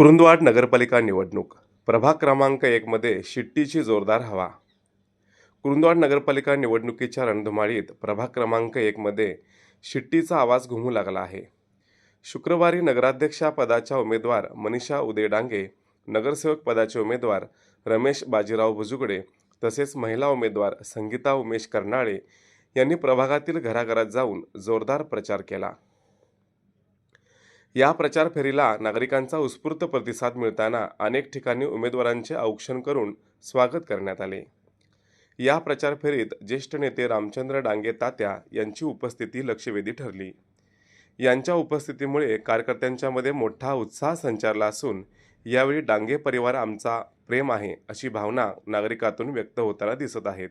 कुरुंदवाड नगरपालिका निवडणूक. प्रभाग क्रमांक एकमध्ये शिट्टीची जोरदार हवा. कुरुंदवाड नगरपालिका निवडणुकीच्या रणधुमाळीत प्रभाग क्रमांक एकमध्ये शिट्टीचा आवाज घुमू लागला आहे. शुक्रवारी नगराध्यक्षा पदाच्या उमेदवार मनीषा उदय डांगे नगरसेवक पदाचे उमेदवार रमेश बाजीराव भुजुगडे तसेच महिला उमेदवार संगीता उमेश कर्नाळे यांनी प्रभागातील घराघरात जाऊन जोरदार प्रचार केला. या प्रचार फेरीला नागरिकांचा उत्स्फूर्त प्रतिसाद मिळताना अनेक ठिकाणी उमेदवारांचे औक्षण करून स्वागत करण्यात आले. या प्रचार फेरीत ज्येष्ठ नेते रामचंद्र डांगे तात्या यांची उपस्थिती लक्षवेधी ठरली. यांच्या उपस्थितीमुळे कार्यकर्त्यांच्यामध्ये मोठा उत्साह संचारला असून यावेळी डांगे परिवार आमचा प्रेम आहे अशी भावना नागरिकातून व्यक्त होताना दिसत आहेत.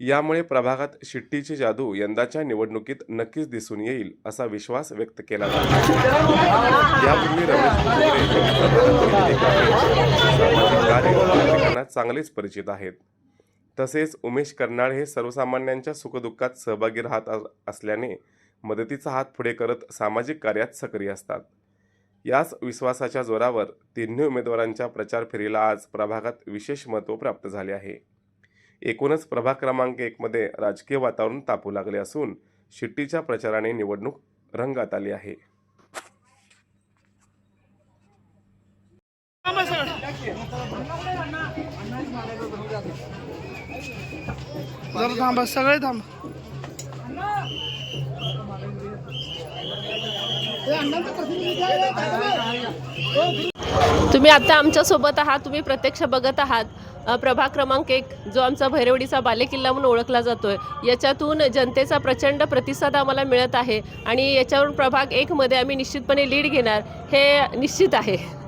यामुळे प्रभागात शिट्टीची जादू यंदाच्या निवडणुकीत नक्कीच दिसून येईल असा विश्वास व्यक्त केला जातो. यापूर्वी रमेश चांगलेच परिचित आहेत. तसेच उमेश कर्नाळ हे सर्वसामान्यांच्या सुखदुःखात सहभागी राहत असल्याने मदतीचा हात पुढे करत सामाजिक कार्यात सक्रिय असतात. याच विश्वासाच्या जोरावर तिन्ही उमेदवारांच्या प्रचार फेरीला आज प्रभागात विशेष महत्त्व प्राप्त झाले आहे. एकूणच प्रभाग क्रमांक एकमध्ये राजकीय वातावरण तापू लागले असून शिट्टीच्या प्रचाराने निवडणूक रंगात आली आहे. जरा थांबा सगळे थांबा. तुम्ही आता आमच्यासोबत आहात तुम्ही प्रत्यक्ष बघत आहात. प्रभाग क्रमांक एक जो आमचा भैरवडीचा बालेकिल्ला म्हणून ओळखला जातो आहे याच्यातून जनतेचा प्रचंड प्रतिसाद आम्हाला मिळत आहे आणि याच्यावरून प्रभाग एकमध्ये आम्ही निश्चितपणे लीड घेणार हे निश्चित आहे.